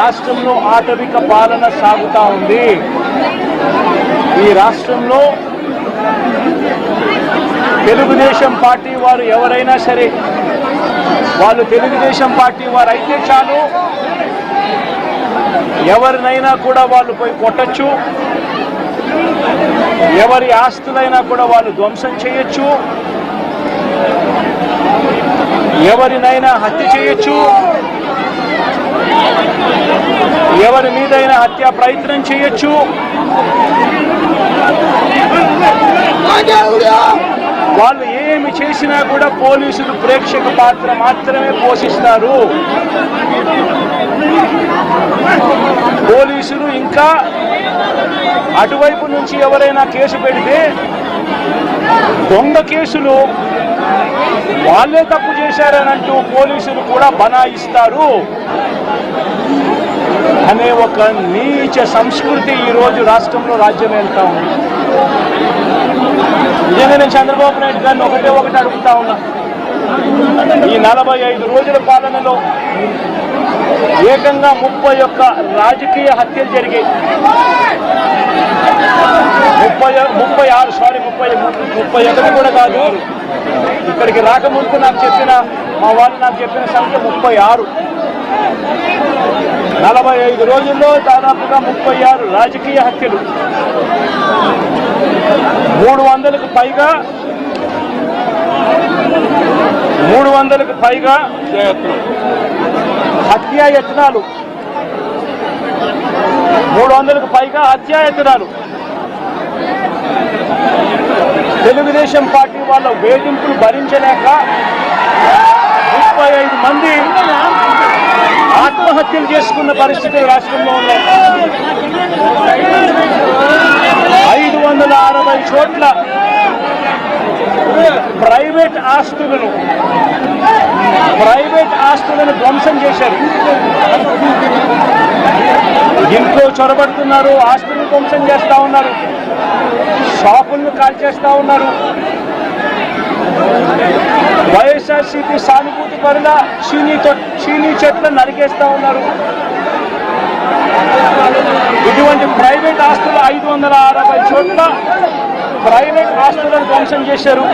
రాష్ట్రంలో ఆటవిక పాలన సాగుతా ఉంది. ఈ రాష్ట్రంలో తెలుగుదేశం పార్టీ వారు ఎవరైనా సరే వాళ్ళు తెలుగుదేశం పార్టీ వారు అయితే చాలు. ఎవరినైనా కూడా వాళ్ళు పోయి కొట్టచ్చు. ఎవరి ఆస్తులైనా కూడా వాళ్ళు ధ్వంసం చేయొచ్చు. ఎవరినైనా హత్య చేయొచ్చు. ఎవరి మీదైనా హత్య ప్రయత్నం చేయొచ్చు. వాళ్ళు ఏమి చేసినా కూడా పోలీసులు ప్రేక్షక పాత్ర మాత్రమే పోషిస్తారు. పోలీసులు ఇంకా అటువైపు నుంచి ఎవరైనా కేసు పెడితే దొంగ కేసులు వాళ్ళే తప్పు చేశారని అంటూ పోలీసులు కూడా బనాయిస్తారు. ఒక నీచ సంస్కృతి ఈరోజు రాష్ట్రంలో రాజ్యం వెళ్తా ఉంది. నిజంగా నేను చంద్రబాబు నాయుడు గారిని ఒకటే ఒకటి అడుగుతా ఉన్నా. ఈ నలభై ఐదు రోజుల పాలనలో ఏకంగా ముప్పై ఒక్క రాజకీయ హత్యలు జరిగాయి. ముప్పై ముప్పై ఆరు సారీ ముప్పై ముప్పై ఒకటి కూడా కాదు. ఇక్కడికి రాకముందు నాకు చెప్పిన మా వాళ్ళు నాకు చెప్పిన సంఖ్య ముప్పై ఆరు. ఐదు రోజుల్లో దాదాపుగా ముప్పై ఆరు రాజకీయ హత్యలు. మూడు వందలకు పైగా మూడు వందలకు పైగా హత్యాయత్నాలు మూడు వందలకు పైగా హత్యాయత్నాలు తెలుగుదేశం పార్టీ వాళ్ళ వేధింపులు భరించలేక ముప్పై ఐదు మంది ఆత్మహత్యలు చేసుకున్న పరిస్థితులు రాష్ట్రంలో ఉన్నాయి. ఐదు వందల అరవై చోట్ల ప్రైవేట్ ఆస్తులను ప్రైవేట్ ఆస్తులను ధ్వంసం చేశారు. ఇంట్లో చొరబడుతున్నారు ఆస్తులను ధ్వంసం చేస్తా ఉన్నారు. షాపులను కాల్చేస్తూ ఉన్నారు. వైఎస్ఆర్సీపీ సానుభూతి పరుల చీనీ చీనీ చెట్లను నరికేస్తా ఉన్నారు. ఇటువంటి ప్రైవేట్ ఆస్తులు ఐదు వందల అరవై చోట్ల ప్రైవేట్ ఆస్తులను ధ్వంసం చేశారు.